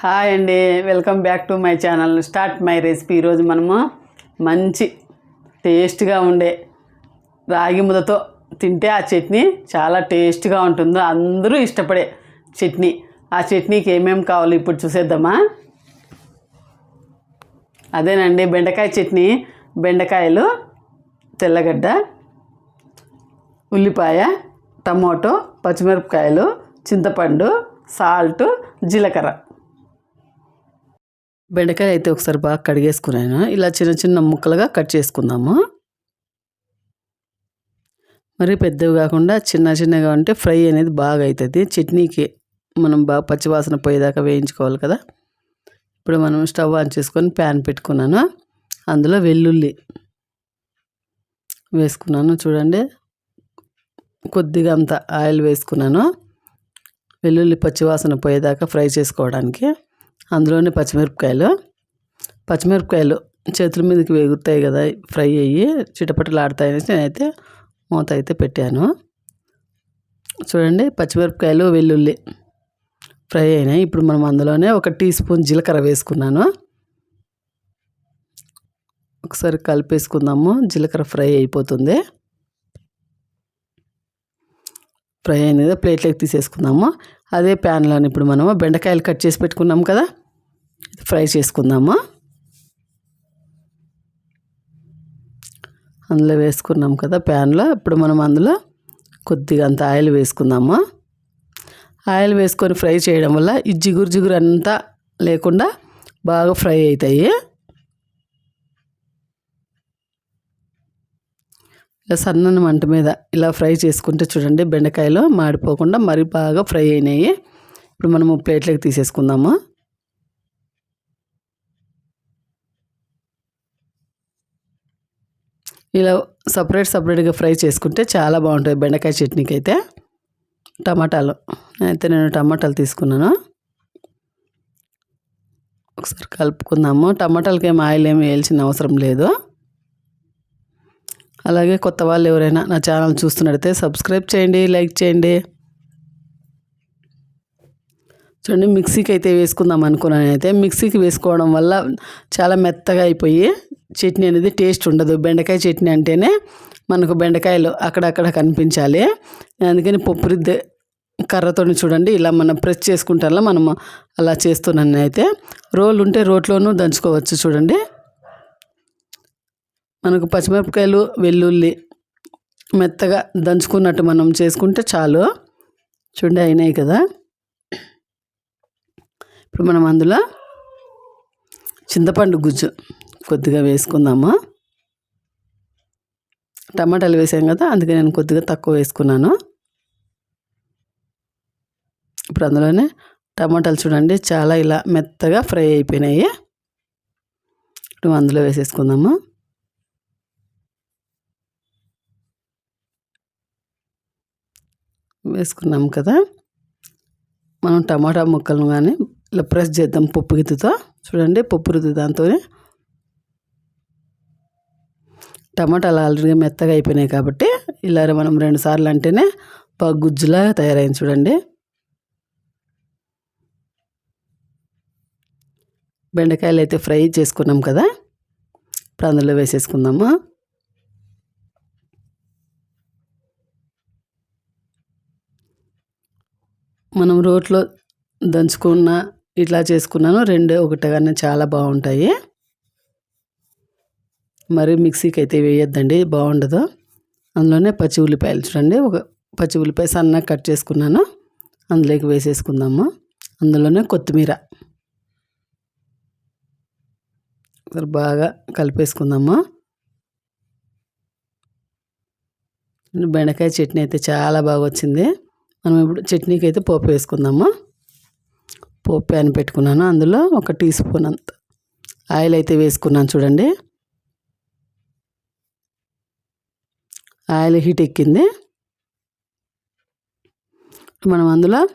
Hi అండి welcome back to my channel. Start my recipe. ఈరోజు మనము మంచి టేస్ట్గా ఉండే రాగి ముద్దతో తింటే ఆ చట్నీ చాలా టేస్ట్గా ఉంటుందో అందరూ ఇష్టపడే చట్నీ. ఆ చట్నీకి ఏమేమి కావాలో ఇప్పుడు చూసేద్దామా? అదేనండి బెండకాయ చట్నీ బెండకాయలు తెల్లగడ్డ ఉల్లిపాయ టమోటో పచ్చిమిరపకాయలు చింతపండు సాల్ట్ జీలకర్ర. బెండకాయ అయితే ఒకసారి బాగా కడిగేసుకున్నాను. ఇలా చిన్న చిన్న ముక్కలుగా కట్ చేసుకుందాము. మరి పెద్దవి కాకుండా చిన్న చిన్నగా ఉంటే ఫ్రై అనేది బాగా అవుతుంది చట్నీకి మనం బాగా పచ్చివాసన పోయేదాకా వేయించుకోవాలి కదా. ఇప్పుడు మనం స్టవ్ ఆన్ చేసుకొని ప్యాన్ పెట్టుకున్నాను. అందులో వెల్లుల్లి వేసుకున్నాను. చూడండి కొద్దిగా అంత ఆయిల్ వేసుకున్నాను. వెల్లుల్లి పచ్చివాసన పోయేదాకా ఫ్రై చేసుకోవడానికి. అందులోనే పచ్చిమిరపకాయలు. పచ్చిమిరపకాయలు చేతుల మీదకి వేగుతాయి కదా ఫ్రై అయ్యి చిటపటలాడతాయి అనేసి నేనైతే మూత అయితే పెట్టాను. చూడండి పచ్చిమిరపకాయలు వెల్లుల్లి ఫ్రై అయినాయి. ఇప్పుడు మనం అందులోనే ఒక టీ స్పూన్ జీలకర్ర వేసుకున్నాను. ఒకసారి కలిపేసుకుందాము జీలకర్ర ఫ్రై అయిపోతుంది. ఫ్రై అనేది ప్లేట్లోకి తీసేసుకుందాము. అదే ప్యాన్లో ఇప్పుడు మనము బెండకాయలు కట్ చేసి పెట్టుకున్నాం కదా ఫ్రై చేసుకుందాము. అందులో వేసుకున్నాం కదా ప్యాన్లో ఇప్పుడు మనం అందులో కొద్దిగా అంత ఆయిల్ వేసుకుందాము. ఆయిల్ వేసుకొని ఫ్రై చేయడం వల్ల ఈ జిగురు జిగురు అంతా లేకుండా బాగా ఫ్రై అవుతాయి. ఇలా సన్నని మంట మీద ఇలా ఫ్రై చేసుకుంటే చూడండి బెండకాయలు మాడిపోకుండా మరి బాగా ఫ్రై అయినాయి. ఇప్పుడు మనము ప్లేట్లోకి తీసేసుకుందాము. ఇలా సపరేట్ సపరేట్గా ఫ్రై చేసుకుంటే చాలా బాగుంటుంది బెండకాయ చట్నీకి అయితే టమాటాలు. అయితే నేను టమాటాలు తీసుకున్నాను. ఒకసారి కలుపుకుందాము. టమాటాలకి ఏం ఆయిల్ ఏమి వేయాల్సిన అవసరం లేదు. అలాగే కొత్త వాళ్ళు ఎవరైనా నా ఛానల్ చూస్తున్నట్టయితే సబ్స్క్రైబ్ చేయండి లైక్ చేయండి. చూడండి మిక్సీకి అయితే వేసుకుందాం అనుకున్నాను అయితే మిక్సీకి వేసుకోవడం వల్ల చాలా మెత్తగా అయిపోయి చట్నీ అనేది టేస్ట్ ఉండదు. బెండకాయ చట్నీ అంటేనే మనకు బెండకాయలు అక్కడక్కడ కనిపించాలి. అందుకని పప్పు రుద్దే కర్రతో చూడండి ఇలా మనం ప్రెస్ చేసుకుంటా మనం అలా చేస్తున్నాను అయితే రోలు ఉంటే రోట్లోనూ దంచుకోవచ్చు చూడండి. మనకు పచ్చిమిరపకాయలు వెల్లుల్లి మెత్తగా దంచుకున్నట్టు మనం చేసుకుంటే చాలు. చూడండి అయినాయి కదా. ఇప్పుడు మనం అందులో చింతపండు గుజ్జు కొద్దిగా వేసుకుందాము. టమాటాలు వేసాం కదా అందుకే నేను కొద్దిగా తక్కువ వేసుకున్నాను. ఇప్పుడు అందులోనే టమాటాలు చూడండి చాలా ఇలా మెత్తగా ఫ్రై అయిపోయినాయి. ఇప్పుడు అందులో వేసేసుకుందాము. వేసుకున్నాం కదా. మనం టమాటా ముక్కలను కానీ ఇలా ప్రెస్ చేద్దాం పప్పు గిత్తుతో చూడండి పప్పు రుద్దు దాంతో టమాటాలు ఆల్రెడీ మెత్తగా అయిపోయినాయి కాబట్టి ఇలా మనం రెండు సార్లు అంటేనే బాగా గుజ్జులా తయారైంది చూడండి. బెండకాయలు అయితే ఫ్రై చేసుకున్నాం కదా. ఇప్పుడు అందులో వేసేసుకుందాము. మనం రోట్లో దంచుకున్న ఇట్లా చేసుకున్నాను. రెండు ఒకటిగానే చాలా బాగుంటాయి. మరి మిక్సీకి అయితే వేయొద్దండి బాగుండదు. అందులోనే పచ్చి ఉల్లిపాయలు చూడండి. ఒక పచ్చి ఉల్లిపాయ సన్నగా కట్ చేసుకున్నాను. అందులోకి వేసేసుకుందాము. అందులోనే కొత్తిమీర. బాగా కలిపేసుకుందాము. బెండకాయ చట్నీ అయితే చాలా బాగా వచ్చింది మనం ఇప్పుడు చట్నీకి అయితే పోపు వేసుకుందాము? పోపు ప్యాన్ పెట్టుకున్నాను. అందులో ఒక టీ స్పూన్ అంత. ఆయిల్ అయితే వేసుకున్నాను చూడండి. ఆయిల్ హీట్ ఎక్కింది. మనం అందులో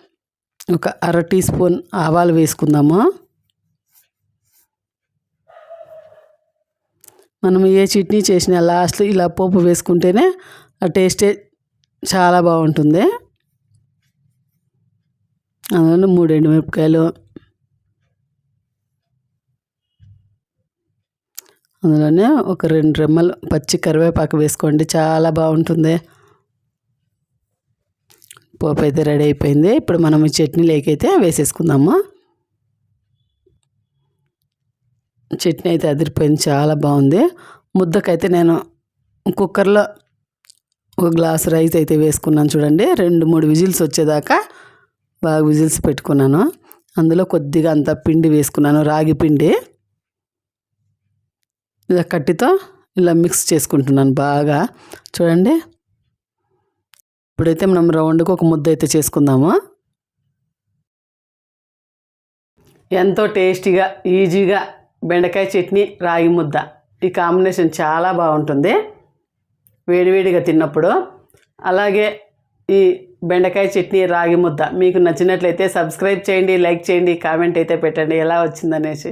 ఒక అర టీ స్పూన్ ఆవాలు వేసుకుందాము? మనం ఏ చట్నీ చేసినా లాస్ట్లో ఇలా పోపు వేసుకుంటేనే ఆ టేస్టే చాలా బాగుంటుంది. అందులో మూడు ఎండుమిరపకాయలు అందులోనే ఒక రెండు రెమ్మలు పచ్చి కరివేపాకు వేసుకోండి చాలా బాగుంటుంది. పోపు అయితే రెడీ అయిపోయింది. ఇప్పుడు మనం చట్నీ లేకైతే వేసేసుకుందాము. చట్నీ అయితే అదిరిపోయింది చాలా బాగుంది. ముద్దకైతే నేను కుక్కర్లో ఒక గ్లాస్ రైస్ అయితే వేసుకున్నాను చూడండి. రెండు మూడు విజిల్స్ వచ్చేదాకా బాగా విజిల్స్ పెట్టుకున్నాను. అందులో కొద్దిగా అంత పిండి వేసుకున్నాను రాగి పిండి. ఇలా కట్టితో ఇలా మిక్స్ చేసుకుంటున్నాను బాగా. చూడండి. ఇప్పుడైతే మనం రౌండ్గా ఒక ముద్ద అయితే చేసుకుందాము. ఎంతో టేస్టీగా ఈజీగా బెండకాయ చట్నీ రాగి ముద్ద. ఈ కాంబినేషన్ చాలా బాగుంటుంది. వేడివేడిగా తిన్నప్పుడు. అలాగే ఈ బెండకాయ చట్నీ రాగి ముద్ద. మీకు నచ్చినట్లయితే సబ్స్క్రైబ్ చేయండి లైక్ చేయండి కామెంట్ అయితే పెట్టండి. ఎలా వచ్చిందనేసి.